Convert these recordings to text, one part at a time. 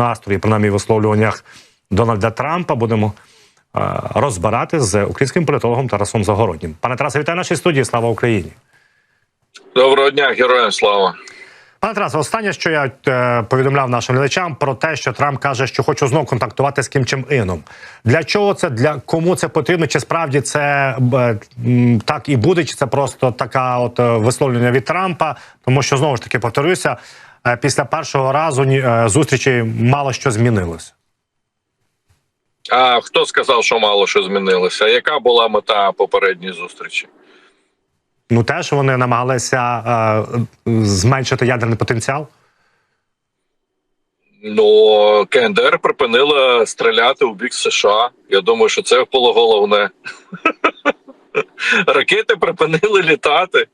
настрої, принаймні в висловлюваннях Дональда Трампа, будемо е, розбирати з українським політологом Тарасом Загороднім. Пане Тарасе, вітаю нашій студії. Слава Україні! Доброго дня, героям слава. Пане Тарасе, останнє, що я е, повідомляв нашим глядачам, про те, що Трамп каже, що хоче знову контактувати з Кім Чен Іном. Для чого це для кому це потрібно? Чи справді це е, так і буде? Чи це просто така от е, висловлення від Трампа? Тому що знову ж таки повторюся, після першого разу е, зустрічі мало що змінилося. А хто сказав, що мало що змінилося? Яка була мета попередньої зустрічі? Ну теж вони намагалися е, зменшити ядерний потенціал. Ну КНДР припинила стріляти у бік США. Я думаю, що це було головне. Ракети припинили літати.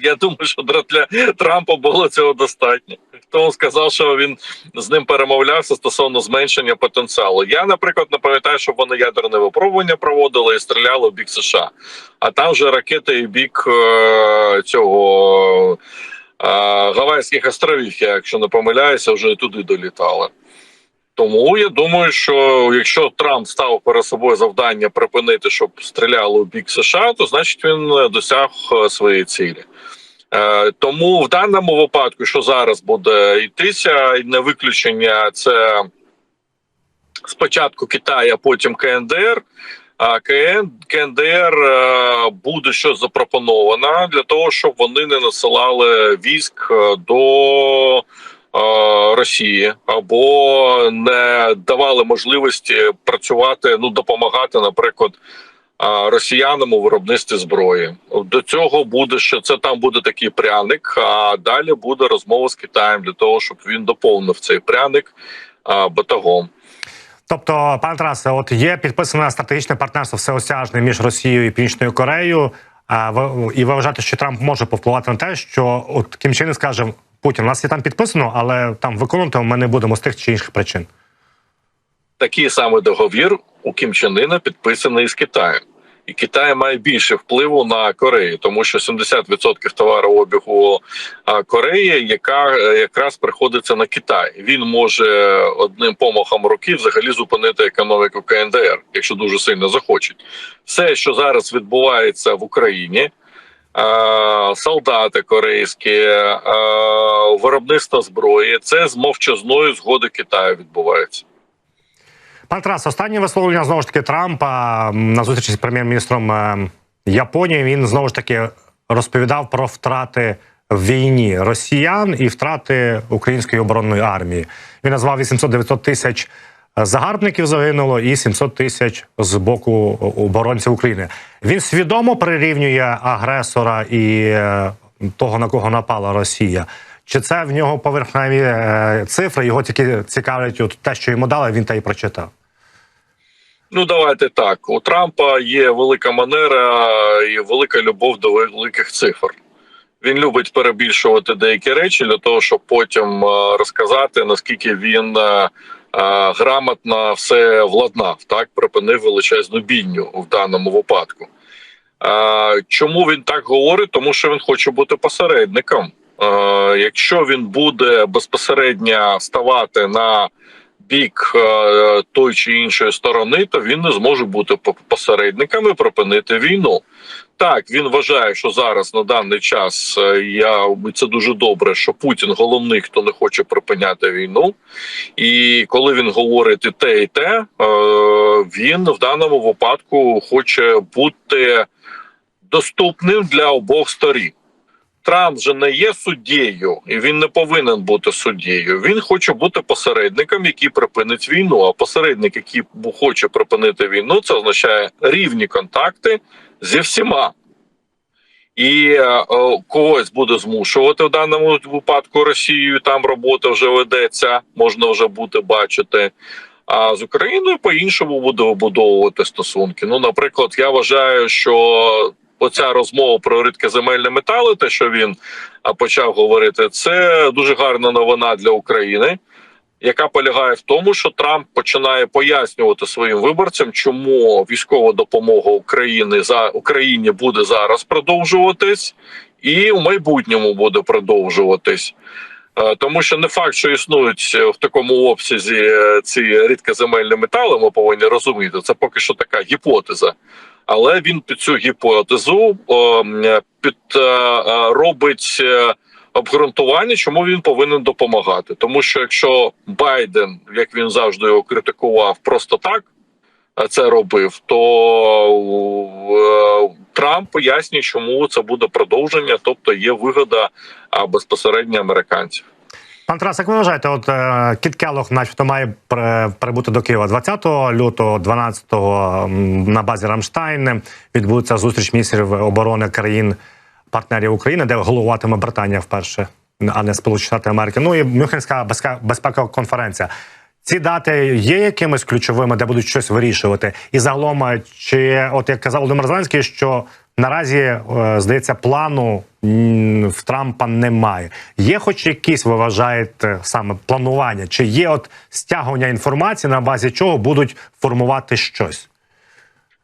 Я думаю, що для Трампа було цього достатньо. Хто сказав, що він з ним перемовлявся стосовно зменшення потенціалу? Я, наприклад, не пам'ятаю, щоб вони ядерне випробування проводили і стріляли в бік США. А там вже ракети і бік е, цього е, Гавайських островів, я, якщо не помиляюся, вже туди долітали. Тому я думаю, що якщо Трамп став перед собою завдання припинити, щоб стріляли у бік США, то значить він е, досяг е, своєї цілі. Е, Тому в даному випадку, що зараз буде йтися, не виключення це спочатку Китай, а потім КНДР. А КН, КНДР буде щось запропоновано для того, щоб вони не насилали військ до Росії або не давали можливості працювати, ну допомагати, наприклад, е, росіянам у виробництві зброї. До цього буде що це там буде такий пряник. А далі буде розмова з Китаєм для того, щоб він доповнив цей пряник е, батагом. Тобто, пане Тарасе, от є підписане стратегічне партнерство всеосяжне між Росією і Північною Кореєю. І ви вважаєте, що Трамп може повпливати на те, що от Кім Чен скаже Путін, у нас є там підписано, але там виконувати ми не будемо з тих чи інших причин. такий самий договір у Кім Чен Іна підписаний з Китаєм. І Китай має більше впливу на Корею, тому що 70% товарообігу Кореї, яка е, якраз приходиться на Китай. Він може одним помахом руки взагалі зупинити економіку КНДР, якщо дуже сильно захочуть. Все, що зараз відбувається в Україні, солдати корейські, виробництво зброї, це з мовчазної згоди Китаю відбувається. Пане Тарасе, останнє висловлення знову ж таки Трампа на зустрічі з прем'єр-міністром е, Японії. Він знову ж таки розповідав про втрати в війні росіян і втрати української оборонної армії. Він назвав 800-900 тисяч загарбників загинуло і 700 тисяч з боку оборонців України. Він свідомо прирівнює агресора і е, того, на кого напала Росія. Чи це в нього поверхневі е, цифри? Його тільки цікавлять от те, що йому дали, він та й прочитав. Ну, давайте так. У Трампа є велика манера і велика любов до великих цифр. Він любить перебільшувати деякі речі для того, щоб потім е, розказати наскільки він е, е, грамотно все владнав, так припинив величезну бійню в даному випадку. Чому він так говорить? Тому що він хоче бути посередником. Якщо він буде безпосередньо ставати на бік е, той чи іншої сторони, то він не зможе бути по- посередником і припинити війну. Так, він вважає, що зараз на даний час е, я це дуже добре, що Путін головний, хто не хоче припиняти війну. І коли він говорить і те, і те, е, він в даному випадку хоче бути доступним для обох сторін. Трамп же не є суддєю, і він не повинен бути суддєю. Він хоче бути посередником, який припинить війну. А посередник, який хоче припинити війну, це означає рівні контакти зі всіма. І е, е, когось буде змушувати в даному випадку Росію. Там робота вже ведеться, можна вже бути бачити. А з Україною по-іншому буде вибудовувати стосунки. Ну, наприклад, я вважаю, що оця розмова про рідкоземельні метали, те, що він почав говорити, це дуже гарна новина для України, яка полягає в тому, що Трамп починає пояснювати своїм виборцям, чому військова допомога України за Україні буде зараз продовжуватись, і в майбутньому буде продовжуватись. Тому що не факт, що існують е, в такому обсязі е, ці рідкоземельні метали, ми повинні розуміти. Це поки що така гіпотеза. Але він під цю гіпотезу під е, е, робить е, обґрунтування, чому він повинен допомагати. Тому що якщо Байден, як він завжди його критикував, просто так це робив, то Трамп пояснює, чому це буде продовження, тобто є вигода безпосередньо американців. Пан Тарас, як ви вважаєте, от е, Кіт Келлог начебто має прибути до Києва 20 лютого, 12-го на базі Рамштайн відбудеться зустріч міністрів оборони країн партнерів України, де головуватиме Британія вперше, а не Сполучені Штати Америки. Ну і Мюнхенська безпекова конференція. Ці дати є якимись ключовими, де будуть щось вирішувати. І загалом, е, чи от як казав Володимир Зеленський, що наразі е, здається, плану в Трампа немає. Є, хоч якісь, ви вважаєте, саме планування, чи є от стягування інформації, на базі чого будуть формувати щось?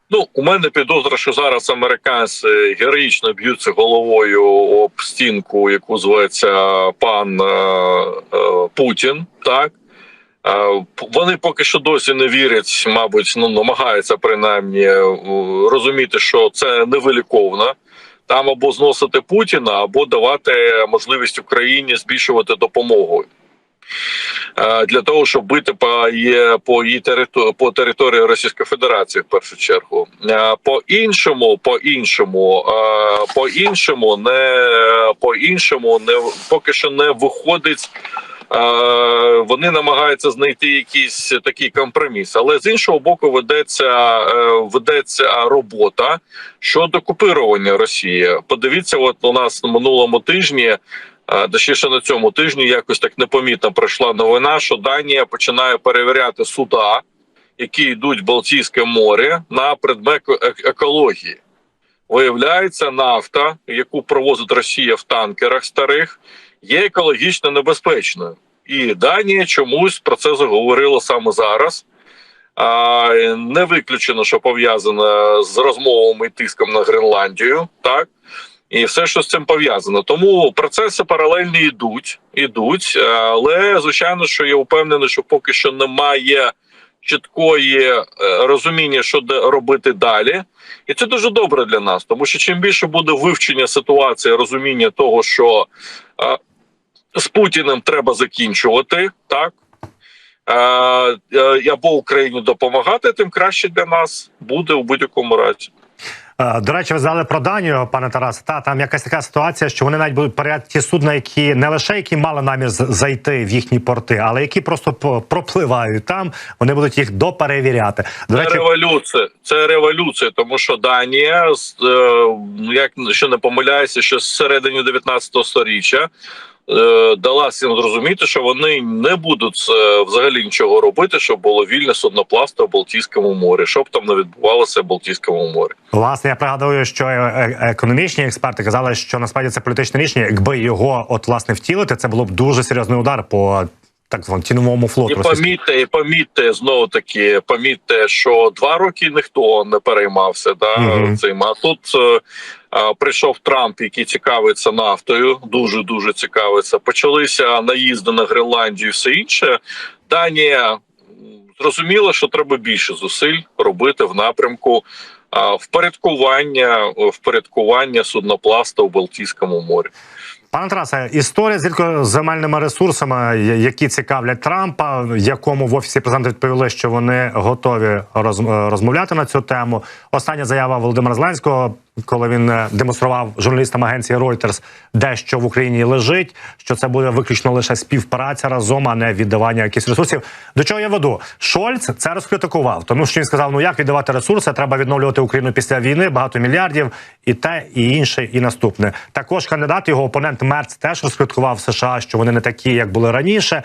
Ну, у мене підозра, що зараз американці героїчно б'ються головою об стінку, яку зветься пан е, е, Путін. Так Е, вони поки що досі не вірять, мабуть, ну намагаються принаймні е, розуміти, що це невиліковно. Там або зносити Путіна, або давати можливість Україні збільшувати допомогу. Е, Для того щоб бити по її території по території Російської Федерації в першу чергу, Е, по іншому, по іншому, по іншому, не по іншому, не поки що не виходить. Вони намагаються знайти якийсь такий компроміс, але з іншого боку, ведеться е, ведеться робота щодо купирування Росії. Подивіться, от у нас на минулому тижні. Е, Точніше, на цьому тижні якось так непомітно пройшла новина, що Данія починає перевіряти суда, які йдуть в Балтійське море на предмет е- екології. Виявляється, нафта, яку провозить Росія в танкерах старих, є екологічно небезпечною. І Данія чомусь про це заговорила саме зараз. А, не виключено, що пов'язано з розмовами і тиском на Гренландію, так і все, що з цим пов'язано. Тому процеси паралельні йдуть, ідуть, але звичайно, що я впевнений, що поки що немає чіткої е, розуміння, що де робити далі. І це дуже добре для нас, тому що чим більше буде вивчення ситуації, розуміння того, що е, з Путіним треба закінчувати, так е, е, або Україні допомагати, тим краще для нас буде у будь-якому разі. Е, До речі, ви знали про Данію, пане Тарасе. Та там якась така ситуація, що вони навіть будуть перевіряти ті судна, які не лише які мали намір зайти в їхні порти, але які просто пропливають там. Вони будуть їх доперевіряти. До Це революція. Це революція, тому що Данія, е, як що не помиляюся, що з середини 19 сторіччя е, дала всім зрозуміти, що вони не будуть е, взагалі нічого робити, щоб було вільне судноплавство в Балтійському морі, щоб там не відбувалося в Балтійському морі. власне, я пригадую, що е- е- економічні експерти казали, що насправді це політичне рішення. Якби його от власне втілити, це було б дуже серйозний удар по так званому тіновому флоту. І помітьте, і помітьте знову таки, помітьте, що два роки ніхто не переймався да Мгм. цим. А тут е, е, прийшов Трамп, який цікавиться нафтою, дуже дуже цікавиться. Почалися наїзди на Гренландію, і все інше. Данія зрозуміла, що треба більше зусиль робити в напрямку. Впорядкування впорядкування судноплавства в Балтійському морі. Пане Тарасе, історія з рідкоземельними ресурсами, які цікавлять Трампа, якому в офісі президента відповіли, що вони готові роз- розмовляти на цю тему. Остання заява Володимира Зеленського, коли він е, демонстрував журналістам агенції Reuters, де що в Україні лежить, що це буде виключно лише співпраця разом, а не віддавання якихось ресурсів. До чого я веду? Шольц це розкритикував, тому що він сказав: ну як віддавати ресурси, треба відновлювати Україну після війни, багато мільярдів, і те, і інше, і наступне. Також кандидат, його опонент Мерц теж розкриткував США, що вони не такі, як були раніше.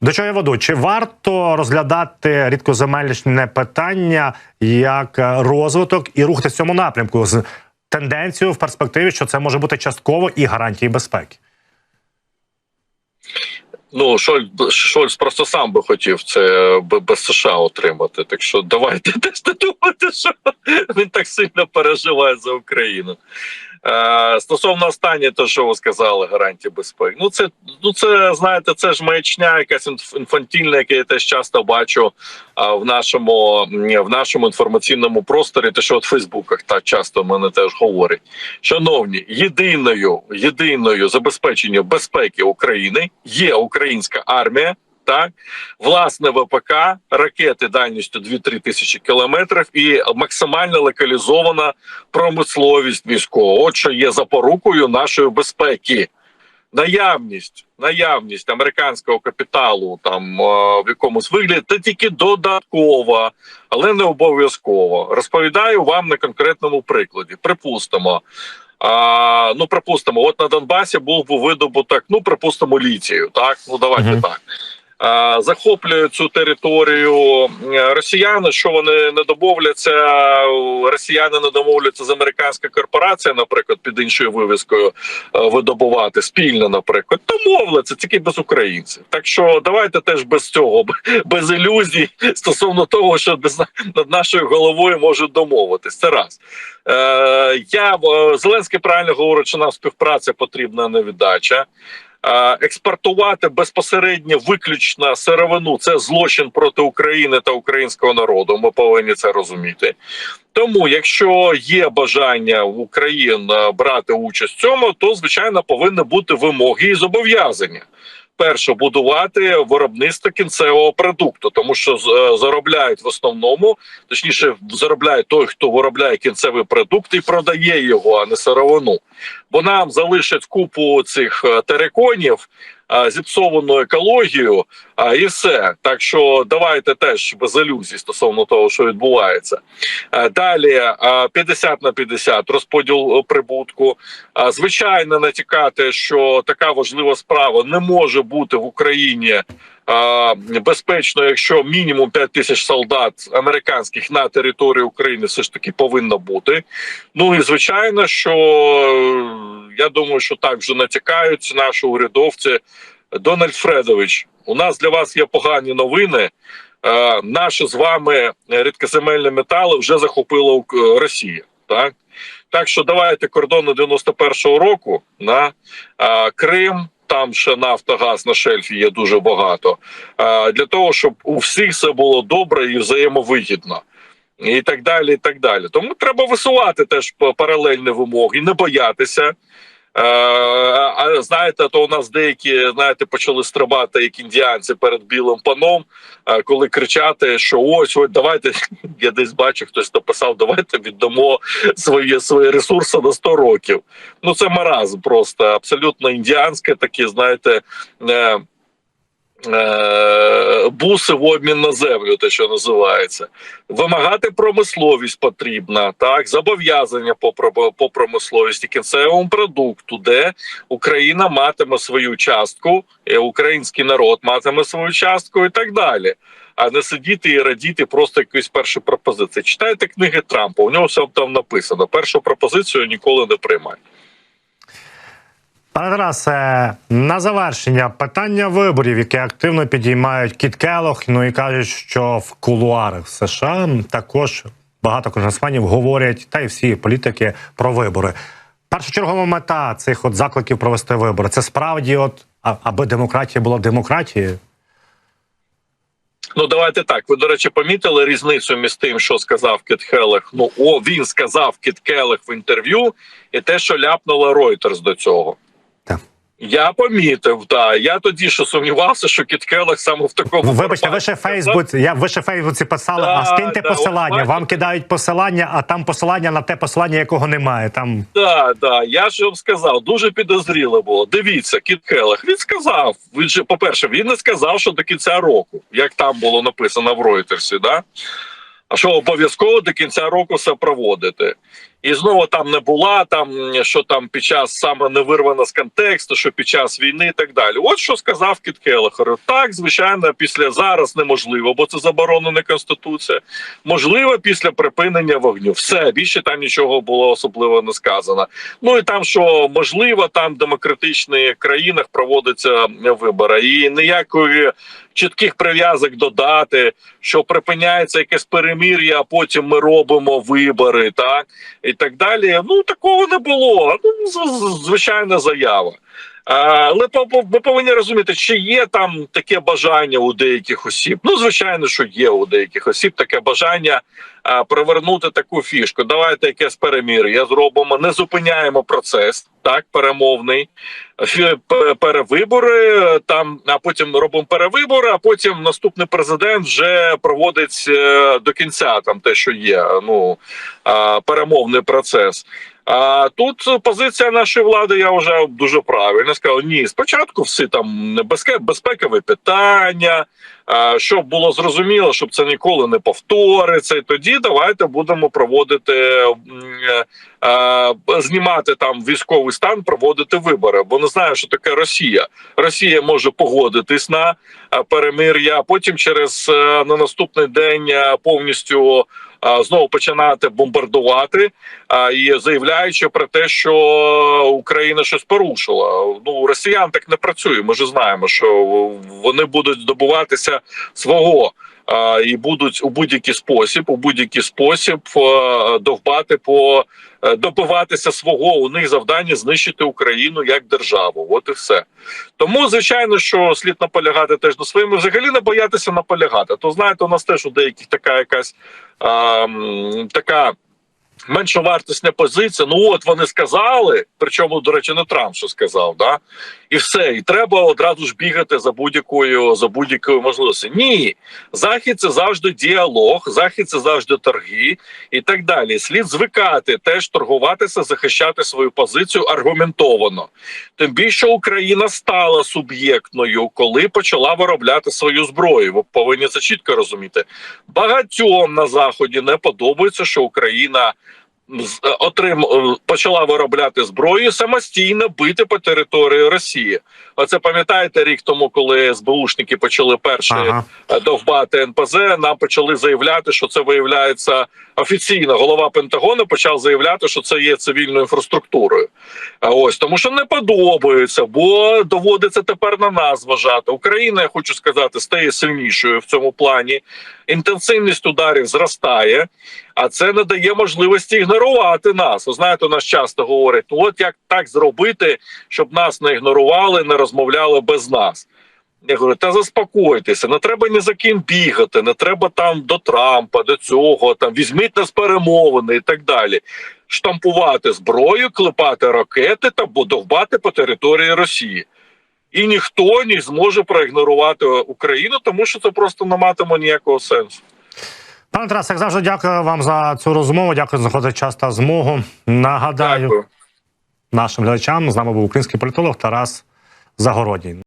До чого я веду? Чи варто розглядати рідкоземельне питання як е, розвиток і рухати в цьому напрямку з тенденцією в перспективі, що це може бути частково і гарантії безпеки? Ну, Шольц, Шольц просто сам би хотів це без США отримати. Так що давайте теж не думати, що він так сильно переживає за Україну. Е, стосовно останнє, то що ви сказали, гарантії безпеки. Ну це ну це знаєте, це ж маячня, якась інф- інфантільна, яке я теж часто бачу в нашому в нашому інформаційному просторі. Те, що от в Фейсбуках так часто мене теж говорять. Шановні, єдиною єдиною забезпеченням безпеки України є українська армія. Так, власне ВПК, ракети дальністю 2-3 тисячі кілометрів і максимально локалізована промисловість військова. От що є запорукою нашої безпеки. Наявність, наявність американського капіталу там е, в якомусь вигляді, це тільки додаткова, але не обов'язково. Розповідаю вам на конкретному прикладі. Припустимо, а, ну припустимо, от на Донбасі був видобуток, ну припустимо, літію. Так, ну давайте Мгм. так. А, захоплюють цю територію е, росіяни. Що вони не домовляться? Росіяни не домовляться з американською корпорацією, наприклад, під іншою вивіскою е, видобувати спільно, наприклад, домовляться тільки без українців. Так що давайте теж без цього, без ілюзій стосовно того, що над нашою головою можуть домовитись. Це раз. Е, я е, Зеленський правильно говорить, що нам співпраця потрібна, а не віддача. Експортувати безпосередньо виключно сировину це злочин проти України та українського народу. Ми повинні це розуміти. Тому, якщо є бажання в Україн е, брати участь в цьому, то звичайно повинні бути вимоги і зобов'язання. Перше, будувати виробництво кінцевого продукту, тому що е, заробляють в основному, точніше, заробляє той, хто виробляє кінцевий продукт і продає його, а не сировину. Бо нам залишать купу цих е, териконів, е, зіпсовану екологію, а і все. Так що давайте теж без ілюзій стосовно того, що відбувається. Е, Далі е, 50 на 50 розподіл е, прибутку. Звичайно, натякати, що така важлива справа не може бути в Україні. Безпечно, якщо мінімум 5 тисяч солдат американських на території України все ж таки повинно бути. Ну і звичайно, що е, я думаю, що так вже натякають наші урядовці. Дональд Фредович, у нас для вас є погані новини. Е, Наші з вами рідкоземельні метали вже захопила Ук- Росія. Так так що давайте кордони 91-го року на Крим. Там ще Нафтогаз на шельфі є дуже багато. Для того, щоб у всіх все було добре і взаємовигідно. І так далі, і так далі. Тому треба висувати теж паралельні вимоги, не боятися. Е, а знаєте, то у нас деякі знаєте почали стрибати як індіанці перед білим паном, е, коли кричати, що ось ось давайте. Я десь бачу, хтось написав, давайте віддамо свої свої ресурси на 100 років. Ну це маразм просто абсолютно індіанське, такі знаєте. Е, Буси в обмін на землю, те, що називається, вимагати промисловість потрібна, так зобов'язання по по промисловості кінцевому продукту, де Україна матиме свою частку, е, український народ матиме свою частку і так далі. А не сидіти і радіти просто якоїсь першої пропозиції. Читайте книги Трампа. У нього все там написано. Першу пропозицію ніколи не приймає. Пане Тарасе, на завершення питання виборів, які активно підіймають Кіт Келох, ну і кажуть, що в кулуарах США також багато конгресменів говорять, та й всі політики про вибори. Першочергова мета цих от закликів провести вибори. Це справді, от аби демократія була демократією. Ну давайте так. Ви до речі, помітили різницю між тим, що сказав Кіт Келех. Ну о, він сказав Кіт Келех в інтерв'ю, і те, що ляпнула Reuters до цього. Я помітив, так. Я тоді що сумнівався, що Кіт Келех саме в такому Вибачте, ви ще. Фейсбук. Я ви ще Фейсбуці писали, Да, а скиньте да, посилання. Вам бачите. кидають посилання, а там посилання на те посилання, якого немає. Там Так, так, я ж вам сказав, дуже підозріло було. Дивіться, Кіт Келех, він сказав. Він же, по-перше, він не сказав, що до кінця року, як там було написано в Ройтерсі, да? А що обов'язково до кінця року все проводити. І знову там не була, там що там під час саме не вирвано з контексту, що під час війни і так далі. От що сказав Кіт Келлер. Так, звичайно, після зараз неможливо, бо це заборонена конституція. Можливо, після припинення вогню. Все більше там нічого було особливо не сказано. Ну і там, що можливо, там в демократичних країнах проводяться вибори, і ніякої чітких прив'язок додати, що припиняється якесь перемір'я, а потім ми робимо вибори, так і так далі. Ну такого не було. Ну, звичайна заява. А, Але ми повинні розуміти, чи є там таке бажання у деяких осіб. Ну, звичайно, що є у деяких осіб таке бажання а, привернути таку фішку. Давайте якесь перемір'я зробимо, не зупиняємо процес, так, перемовний, перевибори там, а потім робимо перевибори, а потім наступний президент вже проводить е, до кінця там те, що є. Ну перемовний процес. А тут позиція нашої влади, я вважаю, дуже правильно. Сказав, ні, спочатку всі там безпекові питання, щоб було зрозуміло, щоб це ніколи не повториться. І тоді давайте будемо проводити знімати там військовий стан, проводити вибори. Бо не знаю, що таке Росія. Росія може погодитись на перемир'я, потім через е, на наступний день е, повністю знову починати бомбардувати і заявляючи про те, що Україна щось порушила. Ну росіян так не працює. Ми ж знаємо, що вони будуть добуватися свого. І будуть у будь-який спосіб, у будь-який спосіб е, довбати по е, добиватися свого. У них завдання знищити Україну як державу. От і все. Тому, звичайно, що слід наполягати теж на своєму. Взагалі не боятися наполягати. То знаєте, у нас теж у деяких така якась а, така меншовартісна позиція. Ну от вони сказали, причому, до речі, не Трамп що сказав, да? і все. І треба одразу ж бігати за будь-якою за будь-якою можливістю. Ні, захід це завжди діалог, захід це завжди торги і так далі. Слід звикати теж торгуватися, захищати свою позицію аргументовано. Тим більше Україна стала суб'єктною, коли почала виробляти свою зброю. Ви повинні це чітко розуміти. Багатьом на заході не подобається, що Україна отрим е, почала виробляти зброю і самостійно бити по території Росії. Оце пам'ятаєте рік тому, коли СБУшники почали перші Ага. е, довбати НПЗ. Нам почали заявляти, що це виявляється офіційно. Голова Пентагону почав заявляти, що це є цивільною інфраструктурою. А ось тому, що не подобається, бо доводиться тепер на нас зважати. Україна, я хочу сказати, стає сильнішою в цьому плані. Інтенсивність ударів зростає, а це не дає можливості ігнорувати нас. Ви знаєте, у нас часто говорять: ну от як так зробити, щоб нас не ігнорували, не розмовляли без нас. Я говорю, та заспокойтеся, не треба ні за ким бігати, не треба там до Трампа, до цього, там візьміть нас перемовини і так далі. Штампувати зброю, клепати ракети та будовбати по території Росії. І ніхто не зможе проігнорувати Україну, тому що це просто не матиме ніякого сенсу. Пане Тарас, як завжди, дякую вам за цю розмову. Дякую за знаходити час та змогу. Нагадаю Дякую. нашим глядачам. З нами був український політолог Тарас Загородній.